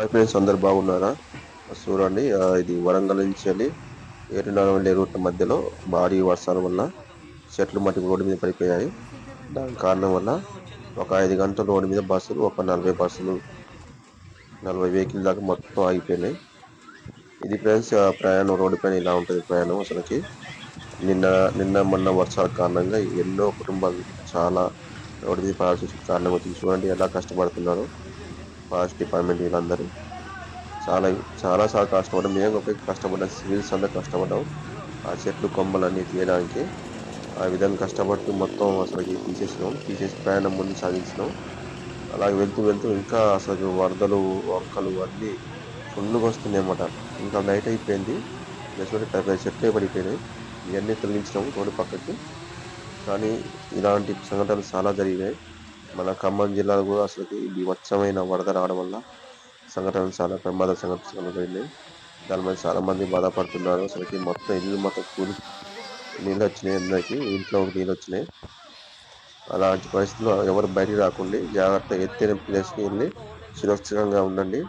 Hi friends అందరు బాగున్నారా? చూడండి ఇది వరంగల్ నుంచి వెళ్ళి ఏటునగరం వెళ్ళే రూట్ మధ్యలో భారీ వర్షాల వల్ల చెట్లు మట్టి రోడ్డు మీద పడిపోయాయి. దాని కారణం వల్ల ఒక ఐదు గంటల రోడ్డు మీద బస్సులు ఒక నలభై బస్సులు నలభై వెహికల్ దాకా మొత్తం ఆగిపోయినాయి. ఇది ఫ్రెండ్స్ ప్రయాణం రోడ్డు పైన ఇలా ఉంటుంది ప్రయాణం అసలుకి. నిన్న నిన్న మొన్న వర్షాల కారణంగా ఎన్నో కుటుంబాలు చాలా రోడ్డు మీద పడాల్సి కారణం వచ్చింది చూడండి ఎలా కష్టపడుతున్నారు. ఫారెస్ట్ డిపార్ట్మెంట్ వీళ్ళందరూ. చాలా చాలా సార్లు కష్టపడ్డాం. మేము ఒక కష్టపడ్డాం. సివిల్స్ అందరూ కష్టపడ్డాం. ఆ చెట్లు కొమ్మలన్నీ తీయడానికి ఆ విధంగా కష్టపడుతూ మొత్తం అసలు తీసేసినాం. తీసేసి ప్రయాణం ముందు సాగించినాం అలాగే వెళ్తూ వెళ్తూ ఇంకా అసలు వరదలు వంకలు అన్నీ ఫుల్గా వస్తున్నాయి అన్నమాట. ఇంకా నైట్ అయిపోయింది. చూడండి పెద్ద చెట్లే పడిపోయినాయి. ఇవన్నీ తొలగించినాము రోడ్డు పక్కకి. కానీ ఇలాంటి సంఘటనలు చాలా జరిగినాయి. మన ఖమ్మం జిల్లాలో కూడా అసలు బీభత్సమైన వరద రావడం వల్ల సంఘటనలు చాలా ప్రమాద సంఘటనలు జరిగినాయి. దాని మీద చాలా మంది బాధపడుతున్నారు. అసలుకి మొత్తం ఇల్లు మొత్తం కూలి నీళ్ళు వచ్చినాయి అందరికీ ఇంట్లో నీళ్ళు వచ్చినాయి. అలాంటి పరిస్థితుల్లో ఎవరు బయటికి రాకుండా జాగ్రత్త ఎత్తైన ప్లేస్కి వెళ్ళి సురక్షితంగా ఉండండి.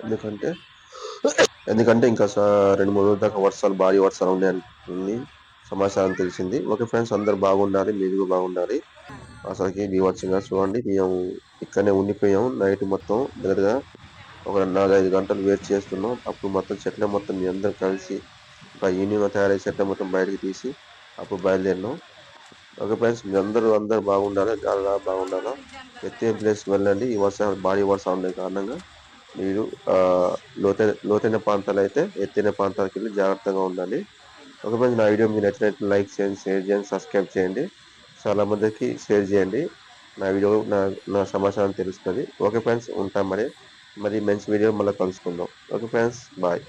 ఎందుకంటే ఎందుకంటే ఇంకా స- రెండు మూడు రోజుల దాకా వర్షాలు భారీ వర్షాలు ఉన్నాయని సమాచారం తెలిసింది. ఓకే ఫ్రెండ్స్ అందరు బాగుండాలి మీరు బాగుండాలి. అసలుకి బీభత్సంగా చూడండి. మేము ఇక్కడనే ఉండిపోయాం నైట్ మొత్తం దగ్గరగా ఒక నాలుగైదు గంటలు వెయిట్ చేస్తున్నాం. అప్పుడు మొత్తం చెట్ల మొత్తం మీ అందరు కలిసి ఒక యూనియన్ తయారయ్యే చెట్ల మొత్తం బయటకు తీసి అప్పుడు బయలుదేరినాం. ఓకే ఫ్రెండ్స్ మీ అందరూ అందరు బాగుండాలి? చాలా బాగుండాలా? ఎత్తైన ప్లేస్కి వెళ్ళండి. ఈ వర్షాలు భారీ వర్షాలు ఉండే కారణంగా మీరు లోతైన లోతైన ప్రాంతాలు అయితే ఎత్తైన ప్రాంతాలకు వెళ్ళి జాగ్రత్తగా ఉండాలి ఒక ఫ్రెండ్స్ నా వీడియో మీకు నచ్చినట్టు లైక్ చేయండి షేర్ చేయండి సబ్స్క్రైబ్ చేయండి. చాలా మందికి షేర్ చేయండి. నా వీడియో నా నా సమాచారం తెలుస్తుంది. ఓకే ఫ్రెండ్స్ ఉంటాం మరి. మరి మంచి వీడియో మళ్ళీ కలుసుకుందాం. Okay friends bye